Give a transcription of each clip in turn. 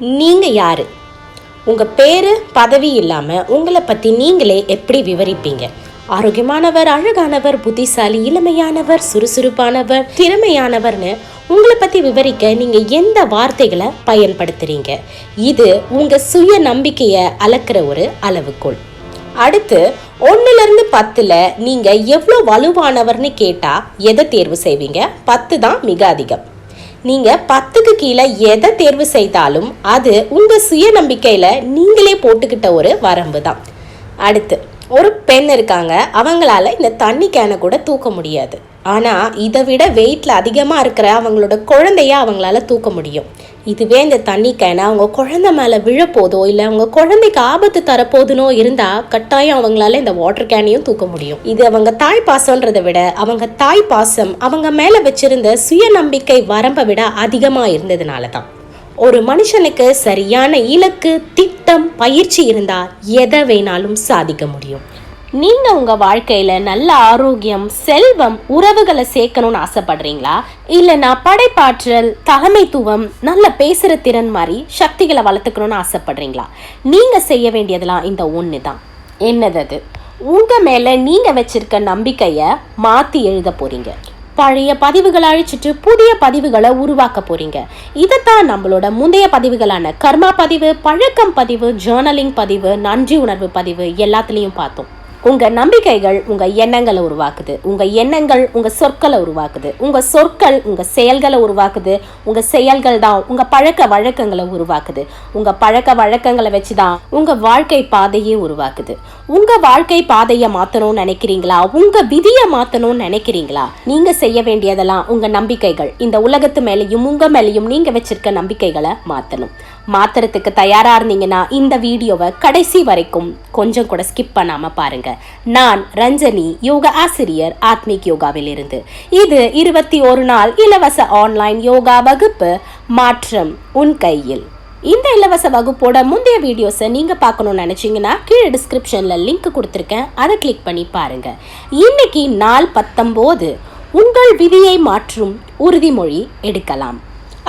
நீங்கள் யார்? உங்கள் பேர் பதவி இல்லாமல் உங்களை பற்றி நீங்களே எப்படி விவரிப்பீங்க? ஆரோக்கியமானவர் அழகானவர் புத்திசாலி இளமையானவர் சுறுசுறுப்பானவர் திறமையானவர்னு உங்களை பற்றி விவரிக்க நீங்கள் எந்த வார்த்தைகளை பயன்படுத்துகிறீங்க இது உங்கள் சுய நம்பிக்கையை அளக்கிற ஒரு அளவுகோல். அடுத்து ஒன்றுலேருந்து பத்தில் நீங்கள் எவ்வளோ வலுவானவர்னு கேட்டால் எதை தேர்வு செய்வீங்க? பத்து தான் மிக அதிகம். நீங்கள் பத்துக்கு கீழே எதை தேர்வு செய்தாலும் அது உங்கள் சுயநம்பிக்கையில் நீங்களே போட்டுக்கிட்ட ஒரு வரம்பு தான் அடுத்து ஒரு பெண் இருக்காங்க. அவங்களால இந்த தண்ணி கேனை கூட தூக்க முடியாது. ஆனால் இதை விட வெயிட்டில் அதிகமாக இருக்கிற அவங்களோட குழந்தைய அவங்களால தூக்க முடியும். இதுவே இந்த தண்ணி கேனை அவங்க குழந்தை மேலே விழப்போதோ இல்லை அவங்க குழந்தைக்கு ஆபத்து தரப்போதுனோ இருந்தால் கட்டாயம் அவங்களால இந்த வாட்டர் கேனையும் தூக்க முடியும். இது அவங்க தாய் பாசம்ன்றதை விட அவங்க தாய் பாசம் அவங்க மேலே வச்சிருந்த சுயநம்பிக்கை வரம்பை விட அதிகமாக இருந்ததுனால தான் ஒரு மனுஷனுக்கு சரியான இலக்கு திட்டம் பயிற்சி இருந்தால் எதை வேணாலும் சாதிக்க முடியும். நீங்க உங்க வாழ்க்கையில நல்ல ஆரோக்கியம் செல்வம் உறவுகளை சேர்க்கணும்னு ஆசைப்படுறீங்களா? இல்லைனா படைப்பாற்றல் தலைமைத்துவம் நல்ல பேசுற திறன் மாதிரி சக்திகளை வளர்த்துக்கணும்னு ஆசைப்படுறீங்களா? நீங்க செய்ய வேண்டியதெல்லாம் இந்த ஒன்று தான் என்னது அது? உங்க மேல நீங்க வச்சிருக்க நம்பிக்கைய மாத்தி எழுத போறீங்க. பழைய பதிவுகளை அழிச்சிட்டு புதிய பதிவுகளை உருவாக்க போறீங்க. இதைத்தான் நம்மளோட முந்தைய பதிவுகளான கர்மா பதிவு பழக்கம் பதிவு ஜேர்னலிங் பதிவு நன்றி உணர்வு பதிவு எல்லாத்துலேயும் பார்த்தோம். உங்க நம்பிக்கைகள் உங்க எண்ணங்களை உருவாக்குது. உங்க எண்ணங்கள் உங்க சொற்களை உருவாக்குது. உங்க சொற்கள் உங்க செயல்களை உருவாக்குது. உங்க செயல்கள் தான் உங்க பழக்க வழக்கங்களை உருவாக்குது. உங்க பழக்க வழக்கங்களை வச்சு தான் உங்க வாழ்க்கை பாதையே உருவாக்குது. உங்கள் வாழ்க்கை பாதையை மாற்றணும்னு நினைக்கிறீங்களா? உங்கள் விதியை மாற்றணும்னு நினைக்கிறீங்களா? நீங்கள் செய்ய வேண்டியதெல்லாம் உங்கள் நம்பிக்கைகள். இந்த உலகத்து மேலேயும் உங்கள் மேலேயும் நீங்கள் வச்சிருக்க நம்பிக்கைகளை மாற்றணும் மாத்துறதுக்கு தயாராக இருந்தீங்கன்னா இந்த வீடியோவை கடைசி வரைக்கும் கொஞ்சம் கூட ஸ்கிப் பண்ணாமல் பாருங்க. நான் ரஞ்சனி யோகா ஆசிரியர் ஆத்மிக் யோகாவில் இருந்து இது இருபத்தி ஒரு நாள் இலவச ஆன்லைன் யோகா வகுப்பு மாற்றம் உன் கையில். இந்த இலவச வகுப்போட முந்தைய வீடியோஸை நீங்கள் பார்க்கணும்னு நினச்சிங்கன்னா கீழே டிஸ்கிரிப்ஷனில் லிங்க் கொடுத்துருக்கேன். அதை கிளிக் பண்ணி பாருங்கள் இன்னைக்கு நாள் பத்தொம்போது. உங்கள் விதியை மாற்றும் உறுதிமொழி எடுக்கலாம்.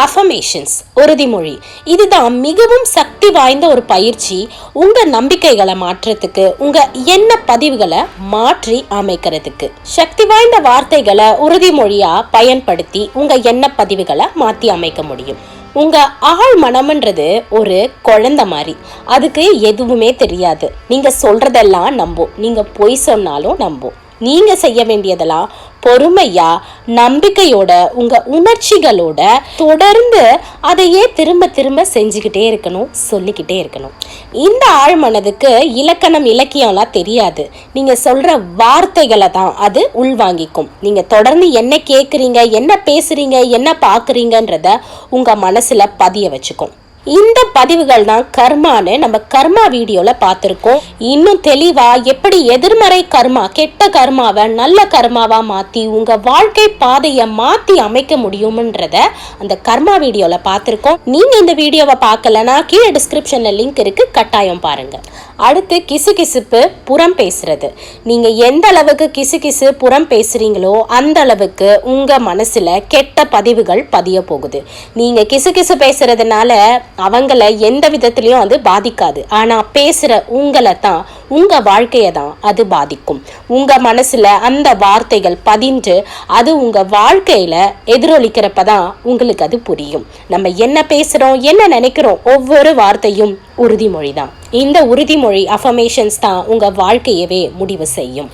அஃபமேஷன்ஸ் உறுதிமொழி. இதுதான் மிகவும் சக்தி வாய்ந்த ஒரு பயிற்சி. உங்கள் நம்பிக்கைகளை மாற்றுறதுக்கு உங்கள் எண்ண பதிவுகளை மாற்றி அமைக்கிறதுக்கு. சக்தி வாய்ந்த வார்த்தைகளை உறுதிமொழியாக பயன்படுத்தி உங்கள் எண்ண பதிவுகளை மாற்றி அமைக்க முடியும். உங்கள் ஆள் மனம்ன்றது ஒரு குழந்த மாதிரி. அதுக்கு எதுவுமே தெரியாது. நீங்கள் சொல்கிறதெல்லாம் நம்பும். நீங்கள் பொய் சொன்னாலும் நம்பும். நீங்கள் செய்ய வேண்டியதெல்லாம் பொறுமையா நம்பிக்கையோட உங்க உணர்ச்சிகளோட தொடர்ந்து அதையே திரும்ப திரும்ப செஞ்சுக்கிட்டே இருக்கணும் சொல்லிக்கிட்டே இருக்கணும். இந்த ஆழ்மனதுக்கு இலக்கணம் இலக்கியம்லாம் தெரியாது. நீங்க சொல்ற வார்த்தைகளை தான் அது உள்வாங்கிக்கும். நீங்க தொடர்ந்து என்ன கேட்குறீங்க என்ன பேசுறீங்க என்ன பார்க்குறீங்கன்றத உங்க மனசுல பதிய வச்சுக்கும். இந்த பதிவுகள் தான் கர்மான்னு நம்ம கர்மா வீடியோவில் பார்த்துருக்கோம். இன்னும் தெளிவாக எப்படி எதிர்மறை கர்மா கெட்ட கர்மாவை நல்ல கர்மாவாக மாற்றி உங்கள் வாழ்க்கை பாதையை மாற்றி அமைக்க முடியும்ன்றத அந்த கர்மா வீடியோவில் பார்த்துருக்கோம். நீங்கள் இந்த வீடியோவை பார்க்கலனா கீழே டிஸ்கிரிப்ஷனில் லிங்க் இருக்குது கட்டாயம் பாருங்கள் அடுத்து கிசு கிசுப்பு புறம் பேசுறது. நீங்கள் எந்த அளவுக்கு கிசு கிசு புறம் பேசுகிறீங்களோ அந்த அளவுக்கு உங்கள் மனசில் கெட்ட பதிவுகள் பதிய போகுது. நீங்கள் கிசு கிசு பேசுறதுனால அவங்கள எந்த விதத்துலையும் அது பாதிக்காது. ஆனால் பேசுகிற உங்களை தான் உங்கள் வாழ்க்கையை தான் அது பாதிக்கும். உங்கள் மனசில் அந்த வார்த்தைகள் பதிஞ்சு அது உங்கள் வாழ்க்கையில் எதிரொலிக்கிறப்ப தான் உங்களுக்கு அது புரியும். நம்ம என்ன பேசுகிறோம் என்ன நினைக்கிறோம் ஒவ்வொரு வார்த்தையும் உறுதிமொழி தான் இந்த உறுதிமொழி அஃபமேஷன்ஸ் தான் உங்கள் வாழ்க்கையவே முடிவு செய்யும்.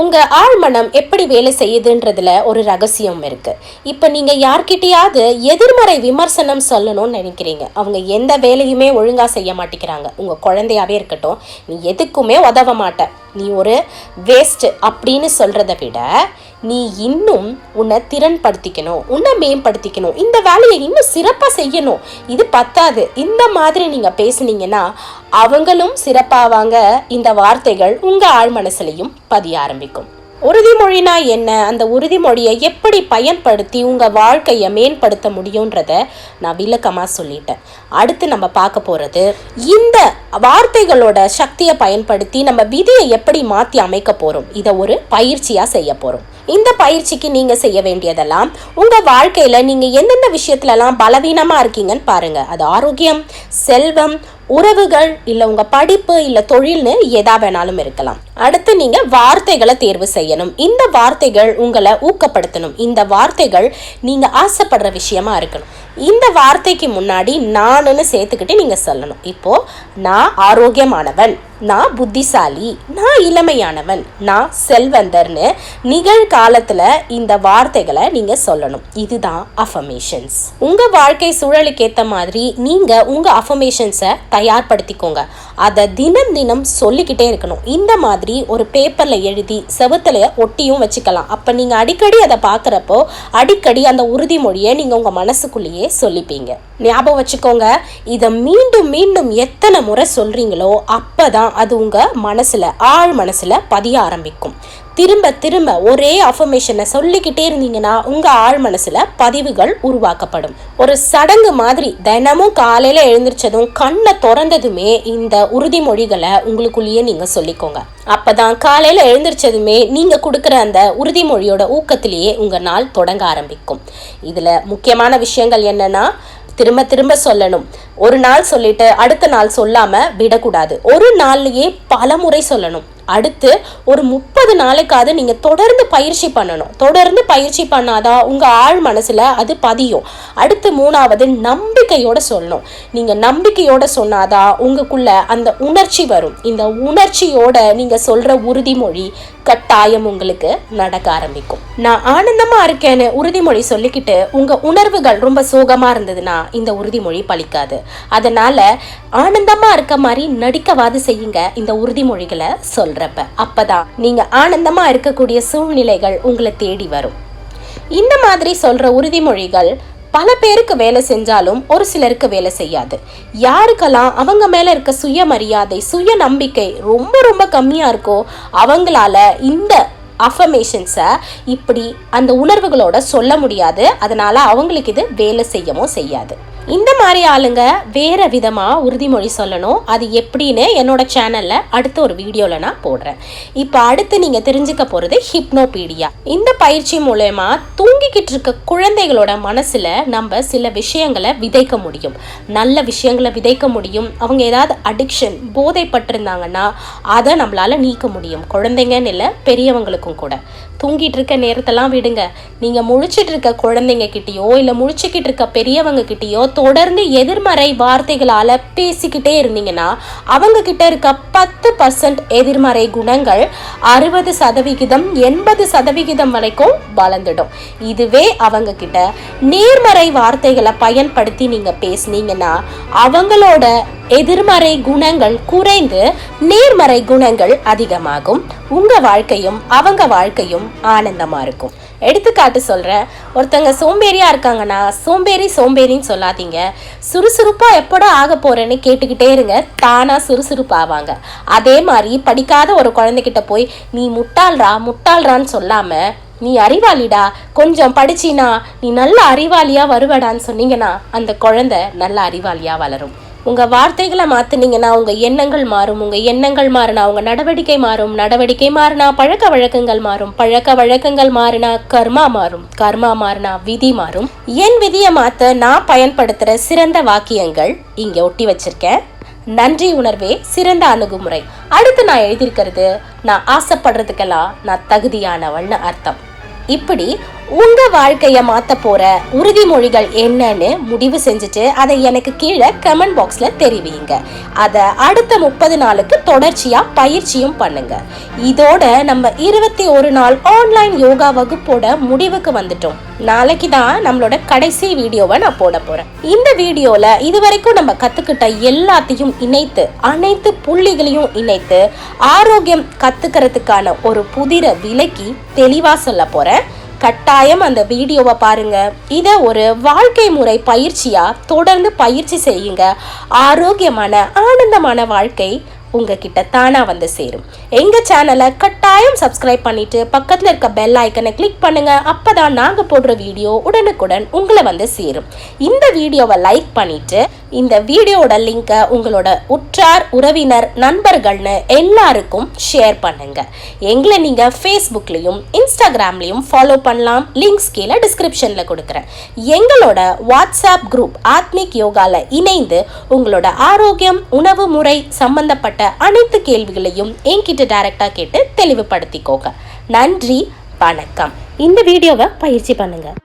உங்கள் ஆழ்மனம் எப்படி வேலை செய்யுதுன்றதுல ஒரு ரகசியம் இருக்குது இப்போ நீங்கள் யார்கிட்டயாவது எதிர்மறை விமர்சனம் சொல்லணும்னு நினைக்கிறீங்க. அவங்க எந்த வேலையுமே ஒழுங்காக செய்ய மாட்டேங்கிறாங்க. உங்கள் குழந்தையாவே இருக்கட்டும் நீ எதுக்குமே உதவ மாட்டேன் நீ ஒரு வேஸ்ட் அப்படின்னு சொல்கிறத விட நீ இன்னும் உன்னை திறன்படுத்திக்கணும் உன்னை மேம்படுத்திக்கணும். இந்த வேலையை இன்னும் சிறப்பாக செய்யணும். இது பத்தாது. இந்த மாதிரி நீங்கள் பேசுனீங்கன்னா அவங்களும் சிறப்பாவாங்க. இந்த வார்த்தைகள் உங்கள் ஆழ்மனசுலையும் பதிய ஆரம்பிக்கும். உறுதிமொழினா என்ன? அந்த உறுதிமொழியை எப்படி பயன்படுத்தி உங்கள் வாழ்க்கையை மேம்படுத்த முடியுன்றத நான் விளக்கமாக சொல்லிட்டேன். அடுத்து நம்ம பார்க்க போகிறது இந்த வார்த்தைகளோட சக்தியை பயன்படுத்தி நம்ம விதியை எப்படி மாற்றி அமைக்க போகிறோம் இதை ஒரு பயிற்சியாக செய்ய போகிறோம் இந்த பயிற்சிக்கு நீங்கள் செய்ய வேண்டியதெல்லாம் உங்கள் வாழ்க்கையில் நீங்கள் எந்தெந்த விஷயத்துலலாம் பலவீனமாக இருக்கீங்கன்னு பாருங்கள் அது ஆரோக்கியம் செல்வம் உறவுகள் இல்லை உங்கள் படிப்பு இல்லை தொழில்னு எதா வேணாலும் இருக்கலாம். அடுத்து நீங்கள் வார்த்தைகளை தேர்வு செய்யணும். இந்த வார்த்தைகள் உங்களை ஊக்கப்படுத்தணும். இந்த வார்த்தைகள் நீங்கள் ஆசைப்படுற விஷயமா இருக்கணும். இந்த வார்த்தைக்கு முன்னாடி நானுன்னு சேர்த்துக்கிட்டு நீங்கள் சொல்லணும். இப்போ நான் ஆரோக்கியமானவன். நான் புத்திசாலி. நான் இளமையானவன். நான் செல்வந்தர்னு நிகழ்காலத்தில் இந்த வார்த்தைகளை நீங்கள் சொல்லணும். இதுதான் அஃபர்மேஷன்ஸ் உங்கள் வாழ்க்கை சூழலுக்கு ஏற்ற மாதிரி நீங்கள் உங்கள் அஃபமேஷன்ஸை தயார்படுத்திக்கோங்க. அதை தினம் தினம் சொல்லிக்கிட்டே இருக்கணும். இந்த மாதிரி ஒரு பேப்பரில் எழுதி செவத்தில் ஒட்டியும் வச்சுக்கலாம். அப்போ நீங்கள் அடிக்கடி அதை பார்க்குறப்போ அடிக்கடி அந்த உறுதிமொழியை நீங்கள் உங்கள் மனசுக்குள்ளேயே சொல்லிப்பீங்க. ஞாபகம் வச்சுக்கோங்க. இதை மீண்டும் மீண்டும் எத்தனை முறை சொல்கிறீங்களோ அப்போ தான் அது உங்கள் மனசில் ஆழ் மனசில் பதிய ஆரம்பிக்கும். திரும்ப திரும்ப ஒரே அஃபர்மேஷனை சொல்லிக்கிட்டே இருந்தீங்கன்னா உங்கள் ஆழ் மனசில் பதிவுகள் உருவாக்கப்படும். ஒரு சடங்கு மாதிரி தினமும் காலையில் எழுந்திரிச்சதும் கண்ணை திறந்ததுமே இந்த உறுதிமொழிகளை உங்களுக்குள்ளேயே நீங்கள் சொல்லிக்கோங்க. அப்பதான் காலையில் எழுந்திரிச்சதுமே நீங்கள் கொடுக்குற அந்த உறுதிமொழியோட ஊக்கத்திலேயே உங்கள் நாள் தொடங்க ஆரம்பிக்கும். இதில் முக்கியமான விஷயங்கள் என்னென்னா திரும்ப திரும்ப சொல்லணும். ஒரு நாள் சொல்லிட்டு அடுத்த நாள் சொல்லாம விடக்கூடாது. ஒரு நாள்லயே பல முறை சொல்லணும். அடுத்து ஒரு முப்பது நாளைக்காவது நீங்கள் தொடர்ந்து பயிற்சி பண்ணணும். தொடர்ந்து பயிற்சி பண்ணாதான் உங்கள் ஆழ் மனசில் அது பதியும். அடுத்து மூணாவது நம்பிக்கையோட சொல்லணும். நீங்கள் நம்பிக்கையோட சொன்னாதான் உங்களுக்குள்ள அந்த உணர்ச்சி வரும். இந்த உணர்ச்சியோட நீங்கள் சொல்கிற உறுதிமொழி கட்டாயம் உங்களுக்கு நடக்க ஆரம்பிக்கும். நான் ஆனந்தமாக இருக்கேன்னு உறுதிமொழி சொல்லிக்கிட்டு உங்கள் உணர்வுகள் ரொம்ப சோகமாக இருந்ததுன்னா இந்த உறுதிமொழி பழிக்காது அதனால் ஆனந்தமாக இருக்க மாதிரி நடிக்கவாது செய்யுங்க. இந்த உறுதிமொழிகளை சொல்கிறேன் பண்றப்ப அப்பதான் நீங்க ஆனந்தமா இருக்கக்கூடிய சூழ்நிலைகள் உங்களை தேடி வரும். இந்த மாதிரி சொல்ற உறுதிமொழிகள் பல பேருக்கு வேலை செஞ்சாலும் ஒரு சிலருக்கு வேலை செய்யாது. யாருக்கெல்லாம் அவங்க மேல இருக்க சுயமரியாதை சுய நம்பிக்கை ரொம்ப ரொம்ப கம்மியா இருக்கோ அவங்களால இந்த அஃபர்மேஷன்ஸை இப்படி அந்த உணர்வுகளோட சொல்ல முடியாது. அதனால அவங்களுக்கு இது வேலை செய்யவும் செய்யாது. இந்த மாதிரி ஆளுங்க வேறு விதமாக உறுதிமொழி சொல்லணும். அது எப்படின்னு என்னோட சேனலில் அடுத்த ஒரு வீடியோவில் நான் போடுறேன். இப்போ அடுத்து நீங்கள் தெரிஞ்சுக்க போகிறது ஹிப்னோபீடியா. இந்த பயிற்சி மூலயமா தூங்கிக்கிட்டு இருக்க குழந்தைகளோட மனசில் நம்ம சில விஷயங்களை விதைக்க முடியும். நல்ல விஷயங்களை விதைக்க முடியும். அவங்க ஏதாவது அடிக்ஷன் போதைப்பட்டிருந்தாங்கன்னா அதை நம்மளால் நீக்க முடியும். குழந்தைங்கன்னு இல்லை பெரியவங்களுக்கும் கூட. தூங்கிட்டு இருக்க நேரத்தெல்லாம் விடுங்க. நீங்கள் முழிச்சிட்டு இருக்க குழந்தைங்க கிட்டேயோ இல்லை முழிச்சுக்கிட்டு இருக்க பெரியவங்க கிட்டேயோ தொடர்ந்து எதிர்மறை வார்த்தைகளால் பேசிக்கிட்டே இருந்தீங்கன்னா அவங்க கிட்ட இருக்க பத்து பர்சன்ட் எதிர்மறை குணங்கள் அறுபது சதவிகிதம் எண்பது சதவிகிதம் வரைக்கும் வளர்ந்துடும். இதுவே அவங்க கிட்ட நேர்மறை வார்த்தைகளை பயன்படுத்தி நீங்கள் பேசுனீங்கன்னா அவங்களோட எதிர்மறை குணங்கள் குறைந்து நேர்மறை குணங்கள் அதிகமாகும். உங்க வாழ்க்கையும் அவங்க வாழ்க்கையும் ஆனந்தமா இருக்கும். எடுத்துக்காட்டு சொல்கிறேன் ஒருத்தங்க சோம்பேறியாக இருக்காங்கன்னா சோம்பேறி சோம்பேறின்னு சொல்லாதீங்க. சுறுசுறுப்பாக எப்படா ஆக போகிறேன்னு கேட்டுக்கிட்டே இருங்க. தானாக சுறுசுறுப்பாவாங்க. அதே மாதிரி படிக்காத ஒரு குழந்தைகிட்ட போய் நீ முட்டாள்ரா முட்டாள்ரான்னு சொல்லாமல் நீ அறிவாளிடா. கொஞ்சம் படிச்சினா நீ நல்ல அறிவாளியாக வருவடான்னு சொன்னீங்கன்னா அந்த குழந்தை நல்ல அறிவாளியாக வளரும். உங்கள் வார்த்தைகளை மாற்றுனீங்கன்னா உங்கள் எண்ணங்கள் மாறும். உங்கள் எண்ணங்கள் மாறினா உங்கள் நடவடிக்கை மாறும். நடவடிக்கை மாறினா பழக்க வழக்கங்கள் மாறும். பழக்க வழக்கங்கள் மாறினா கர்மா மாறும். கர்மா மாறினா விதி மாறும். என் விதியை மாற்ற நான் பயன்படுத்துகிற சிறந்த வாக்கியங்கள் இங்கே ஒட்டி வச்சிருக்கேன். நன்றி உணர்வே சிறந்த அணுகுமுறை. அடுத்து நான் எழுதியிருக்கிறது நான் ஆசைப்படுறதுக்கெல்லாம் நான் தகுதியானவள்னு அர்த்தம். இப்படி உங்க வாழ்க்கைய மாத்த போற உறுதிமொழிகள் என்னன்னு முடிவு செஞ்சுட்டு அதை எனக்கு கீழே கமெண்ட் பாக்ஸ்ல தெரிவிங்க. அதை அடுத்த முப்பது நாளுக்கு தொடர்ச்சியா பயிற்சியும் பண்ணுங்க. இதோட நம்ம இருபத்தி ஒரு நாள் ஆன்லைன் யோகா வகுப்போட முடிவுக்கு வந்துட்டோம். நாளைக்கு தான் நம்மளோட கடைசி வீடியோவை நான் போட போறேன். இந்த வீடியோல இதுவரைக்கும் நம்ம கத்துக்கிட்ட எல்லாத்தையும் இணைத்து அனைத்து புள்ளிகளையும் இணைத்து ஆரோக்கியம் கத்துக்கிறதுக்கான ஒரு புதிர விலக்கி தெளிவா சொல்ல போறேன். கட்டாயம் அந்த வீடியோவை பாருங்க. இதை ஒரு வாழ்க்கை முறை பயிற்சியா? தொடர்ந்து பயிற்சி செய்யுங்க. ஆரோக்கியமான ஆனந்தமான வாழ்க்கை உங்ககிட்ட தானாக வந்து சேரும். எங்கள் சேனலை கட்டாயம் சப்ஸ்கிரைப் பண்ணிவிட்டு பக்கத்தில் இருக்க பெல் ஐக்கனை கிளிக் அப்போ தான் நாங்கள் போடுற வீடியோ உடனுக்குடன் உங்களை வந்து சேரும். இந்த வீடியோவை லைக் பண்ணிவிட்டு இந்த வீடியோவோட லிங்கை உங்களோட உற்றார் உறவினர் நண்பர்கள்னு எல்லாருக்கும் ஷேர் பண்ணுங்கள் எங்களை நீங்கள் ஃபேஸ்புக்லேயும் இன்ஸ்டாகிராம்லேயும் ஃபாலோ பண்ணலாம். லிங்க்ஸ் கீழே டிஸ்கிரிப்ஷனில் கொடுக்குறேன். எங்களோட வாட்ஸ்அப் குரூப் ஆத்மிக் யோகாவில் இணைந்து உங்களோட ஆரோக்கியம் உணவு முறை சம்பந்தப்பட்ட அனைத்து கேள்விகளையும் என்கிட்ட டைரக்டாக கேட்டு தெளிவுபடுத்திக்கோங்க. நன்றி வணக்கம். இந்த வீடியோவை பயிற்சி பண்ணுங்க.